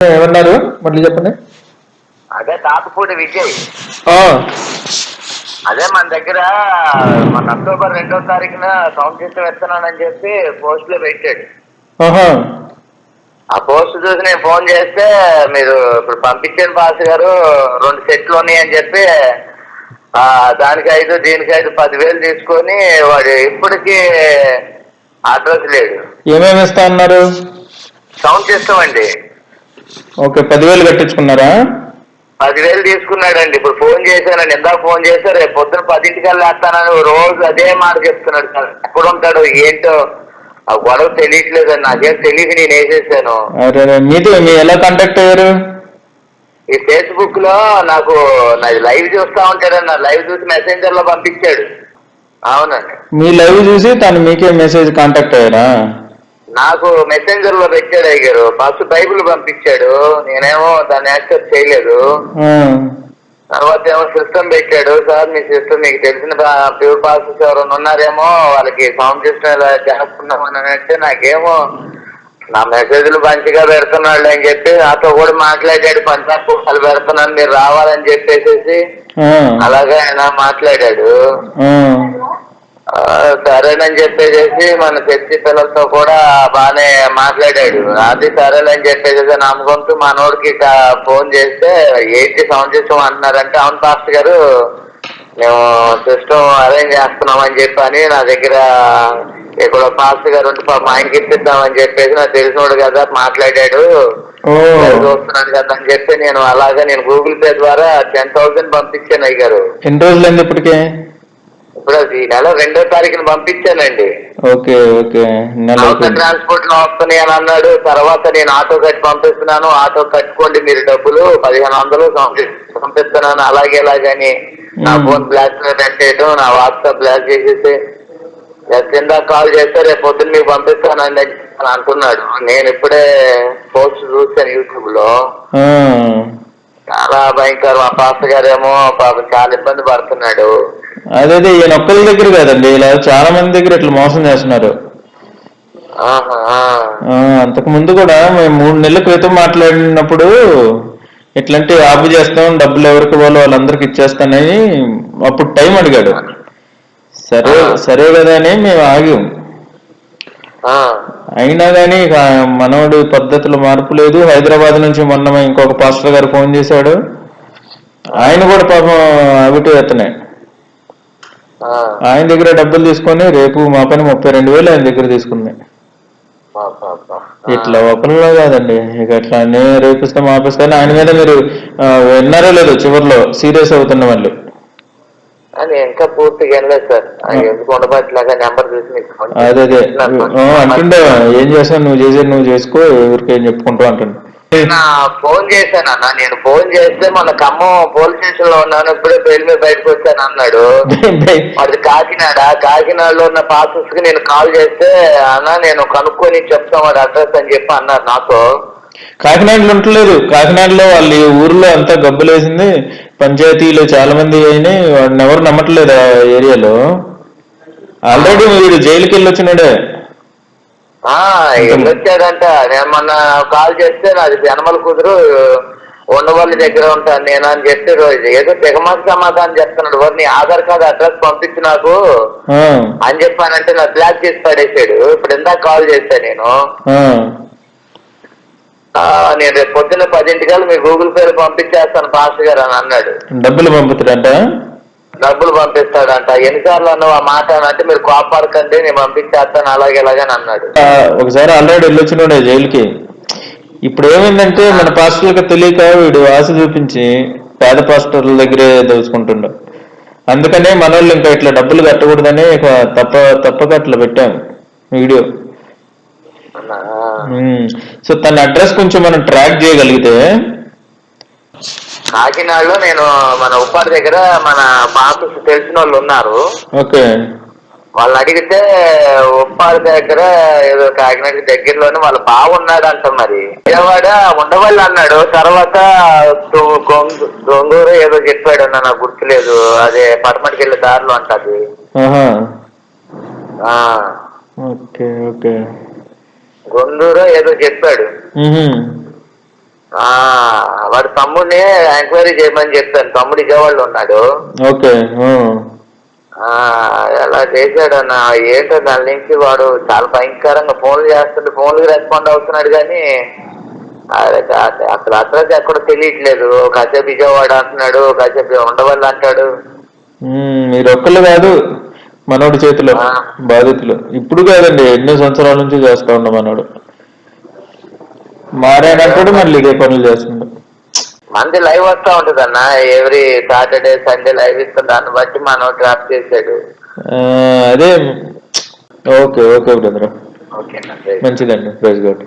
ఏమన్నారు మళ్ళీ చెప్పండి. అదే తాతపూడి విజయ్. అదే మన దగ్గర మన అక్టోబర్ రెండో తారీఖున సౌండ్ సిస్టమ్ ఇస్తున్నానని చెప్పి పోస్ట్లో పెట్టాడు. ఆ పోస్ట్ చూసి నేను ఫోన్ చేస్తే మీరు ఇప్పుడు పంపించాను పాస్ గారు రెండు సెట్లు ఉన్నాయి అని చెప్పి ఆ, దానికి ఐదు దీనికి ఐదు పదివేలు తీసుకొని వాడు ఇప్పటికీ అడ్రస్ లేడు ఏమేమి ఇస్తా అన్నారు సౌండ్ సిస్టమ్ అండి. ఓకే పదివేలు కట్టించుకున్నారా? పదివేలు తీసుకున్నాడండి. ఇప్పుడు ఫోన్ చేశానండి. ఇందాక ఫోన్ చేస్తే రేపు పొద్దున పదింటికల్లా వేస్తానని రోజు అదే మాట చెప్తున్నాడు సార్. ఎక్కడ ఉంటాడు ఏంటో ఆ గొడవ తెలియట్లేదండి. నాకేం తెలియక నేను వేసేసాను. అరే మీతో మీ ఎలా కాంటాక్ట్ అయ్యారు? ఈ ఫేస్బుక్లో నాకు నాది లైవ్ చూస్తా ఉంటాడండి నా లైవ్ చూసి మెసెంజర్లో పంపించాడు. అవునండి. మీ లైవ్ చూసి తను మీకే మెసేజ్ కాంటాక్ట్ అయ్యారా? నాకు మెసెంజర్లో పెట్టాడు అయ్యారు ఫస్ట్ బైబిల్ పంపించాడు. నేనేమో దాన్ని యాక్సెప్ట్ చేయలేదు. తర్వాత ఏమో సిస్టమ్ పెట్టాడు. సార్ మీ సిస్టమ్ మీకు తెలిసిన ప్యూర్ పాసెస్ ఎవరైనా ఉన్నారేమో వాళ్ళకి సౌండ్ సిస్టమ్ ఇలా చేస్తున్నాం అని అంటే నాకేమో నా మెసేజ్లు మంచిగా పెడుతున్నాడు అని చెప్పి నాతో కూడా మాట్లాడాడు. పంచాయతీ పెడుతున్నాను మీరు రావాలని చెప్పేసి ఆ, అలాగే ఆయన మాట్లాడాడు. సరేనని చెప్పేసి మన చర్చి పిల్లలతో కూడా బాగానే మాట్లాడాడు. అది సరేనని చెప్పేసి నమ్మకంతో మనోడికి ఫోన్ చేస్తే ఏంటి సౌండ్ సిస్టమ్ అంటున్నారంటే అవును పాస్టర్ గారు మేము సిస్టమ్ అరేంజ్ చేస్తున్నామని చెప్పని నా దగ్గర ఇక్కడ పాస్టర్ గారు ఉంటే పాపం ఆయనకి ఇప్పిద్దామని చెప్పేసి నాకు తెలిసినోడు కదా మాట్లాడాడు. ఓ. చూస్తున్నాడు కదా అని చెప్పి నేను అలాగా నేను గూగుల్ పే ద్వారా టెన్ థౌసండ్ పంపించాను అయ్య గారు ఎన్ని రోజులు ఇప్పటికే? ఇప్పుడు ఈ నెల రెండో తారీఖున పంపించానండి. Okay okay. నెల. ట్రాన్స్పోర్ట్లో వస్తున్నాయి అని అన్నాడు. తర్వాత నేను ఆటో కట్టి పంపిస్తున్నాను. ఆటో కట్టుకోండి మీరు డబ్బులు. పదిహేను వందలు పంపి- పంపిస్తున్నాను. అలాగే ఇలాగని నా. ఫోన్ బ్లాక్ పెట్టేయడం నా వాట్సాప్ బ్లాక్ చేసేసి కింద కాల్ చేస్తే రేపు పొద్దున్న మీకు పంపిస్తానండి అని అంటున్నాడు. నేను ఇప్పుడే పోస్ట్ చూసాను యూట్యూబ్లో చాలా భయంకరం. మా పాస్టర్ గారేమో పాపం చాలా ఇబ్బంది పడుతున్నాడు. అదే ఈయన ఒక్కరి దగ్గర కాదండి. ఇలా చాలా మంది దగ్గర ఇట్లా మోసం చేస్తున్నారు. అంతకు ముందు కూడా మేము మూడు నెలల క్రితం మాట్లాడినప్పుడు ఇట్లాంటి ఆపు చేస్తాం డబ్బులు ఎవరికి ఇవ్వాలో వాళ్ళందరికి ఇచ్చేస్తానని అప్పుడు టైం అడిగాడు. సరే. సరే కదా అని మేము ఆగాం. అయినా కానీ మనోడి పద్ధతులు మార్పు లేదు. హైదరాబాద్ నుంచి మొన్న ఇంకొక పాస్టర్ గారు ఫోన్ చేశాడు. ఆయన కూడా పాపం అవిటి ఆ. ఆయన దగ్గర డబ్బులు తీసుకొని రేపు మా పని ముప్పై రెండు వేలు ఆయన దగ్గర తీసుకుంది. ఇట్లా ఒకరిలో కాదండి. ఇక ఇట్లా నేను రేపిస్తే మాపిస్తాను ఆయన మీద మీరు విన్నారో లేదో చివరిలో సీరియస్ అవుతున్న వాళ్ళు. అని ఇంకా పూర్తిగా సార్. అది ఎందుకు నెంబర్ చూసి అదే అదే. అంటుండే ఏం చేస్తావు? నువ్వు చేసేది నువ్వు చేసుకో ఎవరికి ఏం చెప్పుకుంటావు? అంటుండే. నేను ఫోన్ చేశాను అన్న. నేను ఫోన్ చేస్తే మన ఖమ్మం పోలీస్ స్టేషన్లో ఉన్నాను. ఇప్పుడే బెయిల్ మీద బయటకు వచ్చాను అన్నాడు. అది కాకినాడ. కాకినాడలో ఉన్న పాసెస్కి నేను కాల్ చేస్తే అన్న నేను కనుక్కొని చెప్తాం వాడి అడ్రస్ అని చెప్పి అన్నారు నాతో కాకినాడలో ఉండలేదు. కాకినాడలో వాళ్ళ ఊర్లో అంతా గబ్బులేసింది పంచాయతీలో చాలా మంది అయినాయి. వాడిని ఎవరు నమ్మట్లేదు ఆ ఏరియాలో. ఆల్రెడీ వీడు జైలుకి వెళ్ళి వచ్చినాడే. వెళ్ళొచ్చాడంట నేను మొన్న కాల్ చేస్తే నాది జనమల కుదురు ఉండవల్లి దగ్గర ఉంటాను నేను అని చెప్పి రోజు ఏదో తెగమాసి సమాధానం చెప్తున్నాడు. వారు నీ ఆధార్ కార్డు అడ్రస్ పంపించు నాకు అని చెప్పానంటే నా బ్లాక్ చేసి పడేసాడు. ఇప్పుడు ఇందాక కాల్ చేశాను నేను. నేను రేపు పొద్దున్న పదింటికల్లా మీ గూగుల్ పేలో పంపించేస్తాను పాస్టర్ గారు అని అన్నాడు. డబ్బులు పంపుతాడంట డబ్బులు పంపిస్తాడంట. ఎన్నిసార్లు అన్నావు ఆ మాట అంటే మీరు కోపడకండి నేను పంపించేస్తాను అలాగే ఇలాగని అన్నాడు. ఒకసారి ఆల్రెడీ వెళ్ళొచ్చినాడే జైలుకి. ఇప్పుడు ఏమైందంటే మన పాస్టర్లకు తెలియక వీడు ఆశ చూపించి పేద పాస్టర్ల దగ్గరే దోచుకుంటుండ. అందుకనే మన వాళ్ళు ఇంకా ఇట్లా డబ్బులు కట్టకూడదని తప్ప తప్పక అట్లా పెట్టాం వీడియో. అన్నా. సో తన అడ్రస్ కొంచెం మనం ట్రాక్ చేయగలిగితే కాకినాడలో నేను మన ఉప్పాడి దగ్గర మన మాకు తెలిసిన వాళ్ళు ఉన్నారు. ఓకే. వాళ్ళని అడిగితే ఉప్పాడి దగ్గర ఏదో కాకినాడ దగ్గరలోనే వాళ్ళ బావ ఉన్నాడంట మరి. విజయవాడ ఉండవల్లి అన్నాడు. తర్వాత గొంగూరు ఏదో చెప్పాడు అన్న నాకు గుర్తులేదు. అదే పడమటికి వెళ్ళే దారిలో ఓకే ఓకే. గొంగూరు ఏదో చెప్పాడు. ఆ, వాడి తమ్ముడిని ఎంక్వైరీ చేయమని చెప్పాను తమ్ముడు విజయవాడలో ఉన్నాడు. ఓకే ఎలా చేశాడన్న. ఏంటో దాని నుంచి వాడు చాలా భయంకరంగా ఫోన్లు చేస్తుంటే ఫోన్లు రెస్పాండ్ అవుతున్నాడు కానీ అసలు అడ్రస్ ఎక్కడో తెలియట్లేదు. కాసేపు విజయవాడ అంటున్నాడు కాసేపు ఉండవల్లి అంటాడు. మీరు ఒక్కళ్ళు కాదు మనోడి చేతిలో. బాధితులు. ఇప్పుడు కాదండి ఎన్నో సంవత్సరాల నుంచి చేస్తా ఉండ మనోడు. మారాడంటాడు మళ్ళీ ఇదే పనులు చేస్తుండ మంది లైవ్ వస్తా ఉంటది అన్న. ఎవ్రీ సాటర్డే సండే లైవ్ ఇస్తుంది దాన్ని బట్టి మనం డ్రాప్ చేసాడు. అదే ఓకే ఓకే బ్రదర్. మంచిదండి ప్రైజ్ గారు